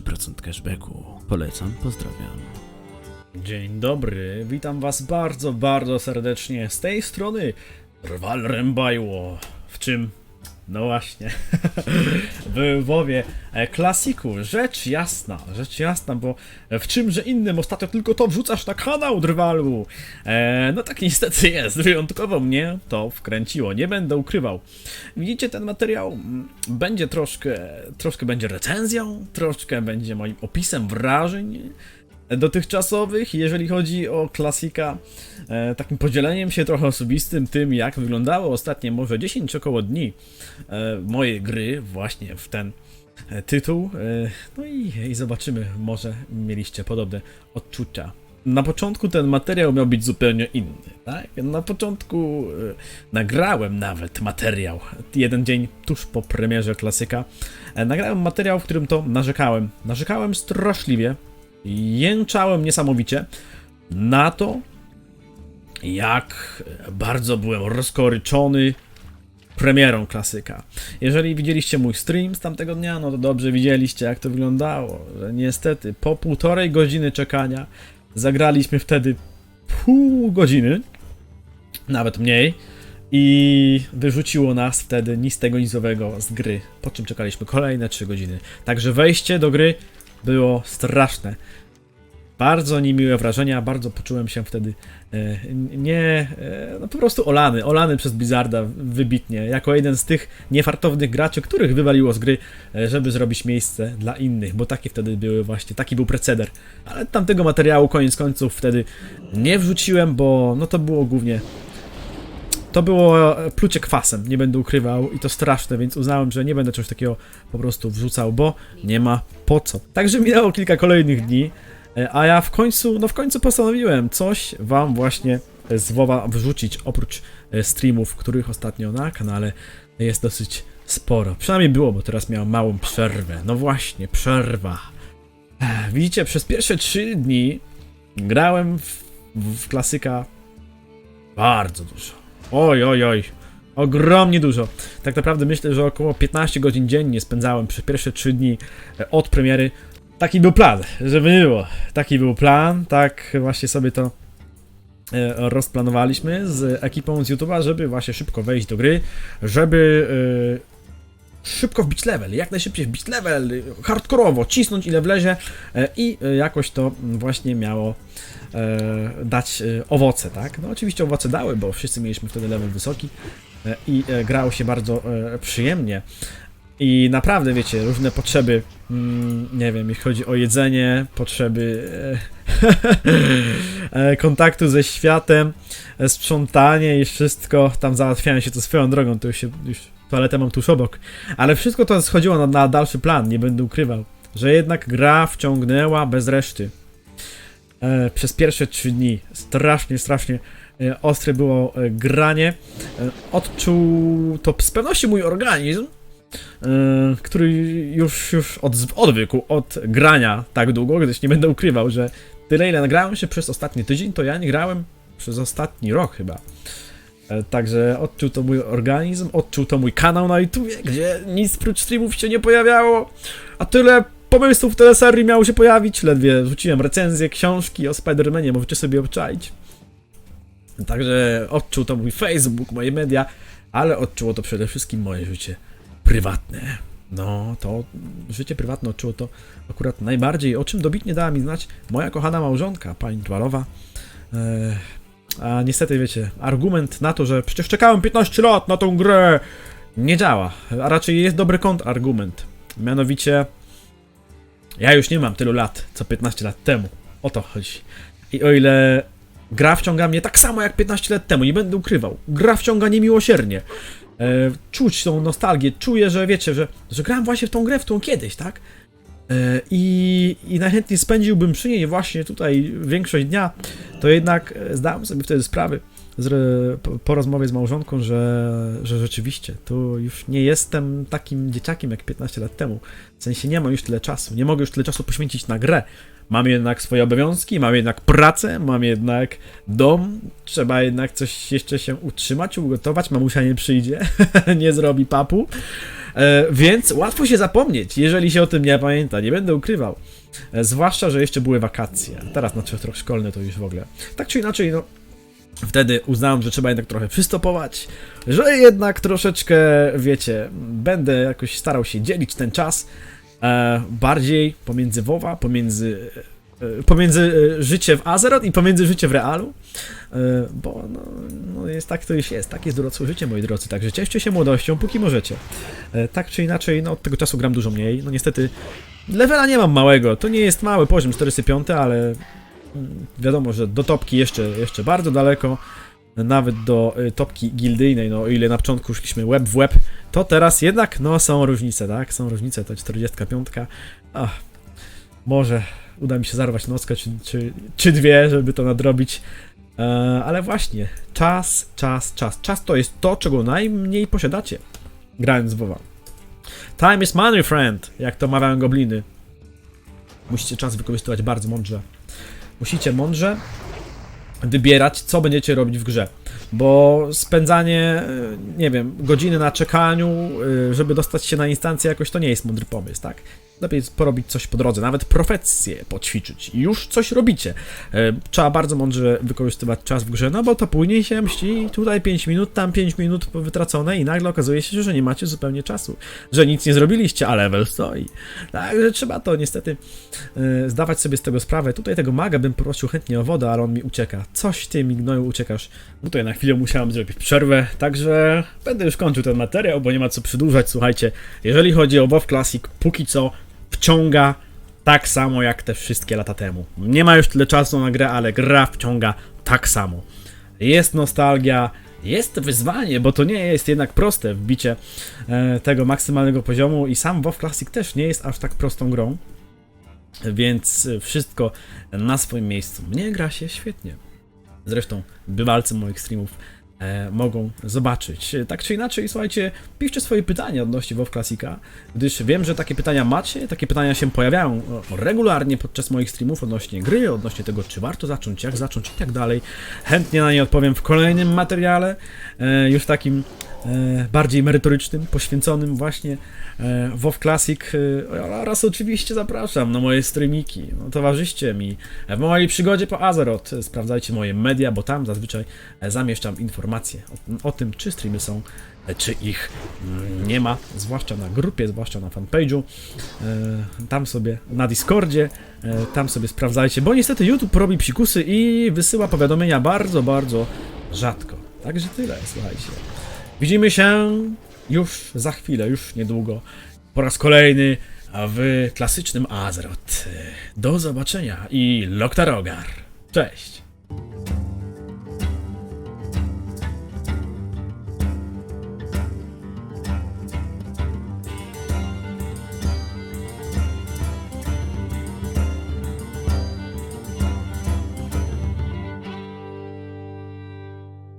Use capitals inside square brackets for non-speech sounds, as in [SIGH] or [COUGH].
3% cashbacku. Polecam, pozdrawiam. Dzień dobry, witam was bardzo, bardzo serdecznie z tej strony Rwal Rembajło, w czym, no właśnie, [LAUGHS] w WoWie e, klasiku, rzecz jasna, rzecz jasna, bo w czymże innym ostatnio tylko to wrzucasz na kanał Drwalu, e, no tak niestety jest, wyjątkowo mnie to wkręciło, nie będę ukrywał. Widzicie, ten materiał? Mm, będzie troszkę, troszkę będzie recenzją, troszkę będzie moim opisem wrażeń, dotychczasowych, jeżeli chodzi o klasika, e, takim podzieleniem się trochę osobistym tym, jak wyglądało ostatnie może 10 około dni e, mojej gry właśnie w ten e, tytuł. E, no i, i zobaczymy, może mieliście podobne odczucia. Na początku ten materiał miał być zupełnie inny, tak? Na początku e, nagrałem nawet materiał, jeden dzień tuż po premierze klasyka, e, nagrałem materiał, w którym to narzekałem. Narzekałem straszliwie, jęczałem niesamowicie na to, jak bardzo byłem rozkoryczony premierą klasyka. Jeżeli widzieliście mój stream z tamtego dnia, no to dobrze widzieliście, jak to wyglądało. Że niestety po półtorej godziny czekania zagraliśmy wtedy pół godziny, nawet mniej, i wyrzuciło nas wtedy nic tego z gry. Po czym czekaliśmy kolejne 3 godziny. Także wejście do gry było straszne. Bardzo niemiłe wrażenia, bardzo poczułem się wtedy e, nie, e, no po prostu olany, olany przez Blizzarda wybitnie, jako jeden z tych niefartownych graczy, których wywaliło z gry, e, żeby zrobić miejsce dla innych, bo takie wtedy były właśnie, taki był preceder. Ale tamtego materiału koniec końców wtedy nie wrzuciłem, bo no to było głównie to było e, plucie kwasem, nie będę ukrywał i to straszne, więc uznałem, że nie będę czegoś takiego po prostu wrzucał, bo nie ma po co. Także minęło kilka kolejnych dni, e, a ja w końcu, no w końcu postanowiłem coś wam właśnie z WoWa wrzucić, oprócz e, streamów, których ostatnio na kanale jest dosyć sporo. Przynajmniej było, bo teraz miałem małą przerwę. No właśnie, przerwa. Widzicie, przez pierwsze trzy dni grałem w, w klasyka bardzo dużo. Oj, oj, oj. Ogromnie dużo. Tak naprawdę myślę, że około 15 godzin dziennie spędzałem przez pierwsze 3 dni e, od premiery. Taki był plan, żeby nie było. Taki był plan, tak właśnie sobie to e, rozplanowaliśmy z ekipą z YouTube'a, żeby właśnie szybko wejść do gry, żeby e, szybko wbić level, jak najszybciej wbić level, hardkorowo, cisnąć ile wlezie e, i e, jakoś to właśnie miało e, dać owoce, tak? No oczywiście owoce dały, bo wszyscy mieliśmy wtedy level wysoki i grało się bardzo przyjemnie. I naprawdę, wiecie, różne potrzeby, mm, nie wiem, jeśli chodzi o jedzenie, potrzeby [LAUGHS] kontaktu ze światem, sprzątanie i wszystko, tam załatwiałem się to swoją drogą, to już się, już toaletę mam tuż obok, ale wszystko to schodziło na, na dalszy plan, nie będę ukrywał, że jednak gra wciągnęła bez reszty e, przez pierwsze trzy dni. Strasznie, strasznie e, ostre było e, granie. E, odczuł to z pewnością mój organizm, e, który już, już od, odwykł od grania tak długo, gdyż nie będę ukrywał, że tyle ile nagrałem się przez ostatni tydzień, to ja nie grałem przez ostatni rok chyba. E, Także odczuł to mój organizm, odczuł to mój kanał na YouTube, gdzie nic prócz streamów się nie pojawiało, a tyle pomysłów teleserii miało się pojawić. Ledwie rzuciłem recenzję, książki o Spider-Manie, możecie sobie obczaić. Także odczuł to mój Facebook, moje media, ale odczuło to przede wszystkim moje życie prywatne. No, to życie prywatne odczuło to akurat najbardziej, o czym dobitnie dała mi znać moja kochana małżonka, pani Dwalowa. Eee, a niestety, wiecie, argument na to, że przecież czekałem 15 lat na tą grę, nie działa. A raczej jest dobry kontrargument. Mianowicie, ja już nie mam tylu lat, co 15 lat temu. O to chodzi. I o ile gra wciąga mnie tak samo jak 15 lat temu, nie będę ukrywał. Gra wciąga niemiłosiernie. E, czuć tą nostalgię, czuję, że wiecie, że, że grałem właśnie w tą grę, w tą kiedyś, tak? E, I, I najchętniej spędziłbym przy niej właśnie tutaj większość dnia, to jednak e, zdałem sobie wtedy sprawy z, po, po rozmowie z małżonką, że, że rzeczywiście tu już nie jestem takim dzieciakiem jak 15 lat temu. W sensie nie mam już tyle czasu, nie mogę już tyle czasu poświęcić na grę. Mam jednak swoje obowiązki, mam jednak pracę, mam jednak dom, trzeba jednak coś jeszcze się utrzymać, ugotować, mamusia nie przyjdzie, [LAUGHS] nie zrobi papu. E, więc łatwo się zapomnieć, jeżeli się o tym nie pamięta, nie będę ukrywał. E, zwłaszcza, że jeszcze były wakacje. Teraz na czas rok szkolny to już w ogóle. Tak czy inaczej, no. Wtedy uznałem, że trzeba jednak trochę przystopować, że jednak troszeczkę, wiecie, będę jakoś starał się dzielić ten czas e, bardziej pomiędzy WoWa, pomiędzy, pomiędzy e, życie w Azeroth i pomiędzy życie w Realu, e, bo no, no jest tak to już jest, tak jest dorosłe życie, moi drodzy, także cieszcie się młodością, póki możecie. E, tak czy inaczej, no od tego czasu gram dużo mniej, no niestety levela nie mam małego, to nie jest mały poziom 45, ale mm, wiadomo, że do topki jeszcze, jeszcze bardzo daleko, nawet do topki gildyjnej, no o ile na początku szliśmy web w web, to teraz jednak, no są różnice, tak, są różnice, to 45, ach, może uda mi się zarwać nockę, czy, czy, czy dwie, żeby to nadrobić, e, ale właśnie, czas, czas, czas, czas to jest to, czego najmniej posiadacie, grając w WoWa. Time is money, friend, jak to mawiają gobliny. Musicie czas wykorzystywać bardzo mądrze. Musicie mądrze wybierać, co będziecie robić w grze. Bo spędzanie, e, nie wiem, godziny na czekaniu, e, żeby dostać się na instancję jakoś, to nie jest mądry pomysł, tak? Lepiej porobić coś po drodze, nawet profesję poćwiczyć. Już coś robicie. E, Trzeba bardzo mądrze wykorzystywać czas w grze, no bo to później się mści, tutaj 5 minut, tam 5 minut wytracone i nagle okazuje się, że nie macie zupełnie czasu. Że nic nie zrobiliście, a level stoi. Także trzeba to niestety zdawać sobie z tego sprawę. Tutaj tego maga bym prosił chętnie o wodę, ale on mi ucieka. Coś ty mi gnoju uciekasz. Tutaj na chwilę musiałem zrobić przerwę, także będę już kończył ten materiał, bo nie ma co przedłużać. Słuchajcie, jeżeli chodzi o WoW Classic, póki co wciąga tak samo jak te wszystkie lata temu. Nie ma już tyle czasu na grę, ale gra wciąga tak samo. Jest nostalgia, jest wyzwanie, bo to nie jest jednak proste wbicie e, tego maksymalnego poziomu i sam WoW Classic też nie jest aż tak prostą grą. Więc wszystko na swoim miejscu. Mnie gra się świetnie. Zresztą bywalcy moich streamów mogą zobaczyć. E, Tak czy inaczej, słuchajcie, piszcie swoje pytania odnośnie WoW Classica, gdyż wiem, że takie pytania macie, takie pytania się pojawiają e, regularnie podczas moich streamów odnośnie gry, odnośnie tego, czy warto zacząć, jak zacząć i tak dalej. Chętnie na nie odpowiem w kolejnym materiale, e, już takim e, bardziej merytorycznym, poświęconym właśnie e, WoW Classic e, oraz oczywiście zapraszam na moje streamiki. No, towarzyście mi w mojej przygodzie po Azeroth. Sprawdzajcie moje media, bo tam zazwyczaj e, zamieszczam informacje o, o tym, czy streamy są, e, czy ich mm, nie ma, zwłaszcza na grupie, zwłaszcza na fanpage'u. E, Tam sobie na Discordzie, e, tam sobie sprawdzajcie, bo niestety YouTube robi psikusy i wysyła powiadomienia bardzo, bardzo rzadko. Także tyle, słuchajcie. Widzimy się już za chwilę, już niedługo, po raz kolejny w klasycznym Azeroth. Do zobaczenia i Loktarogar. Cześć!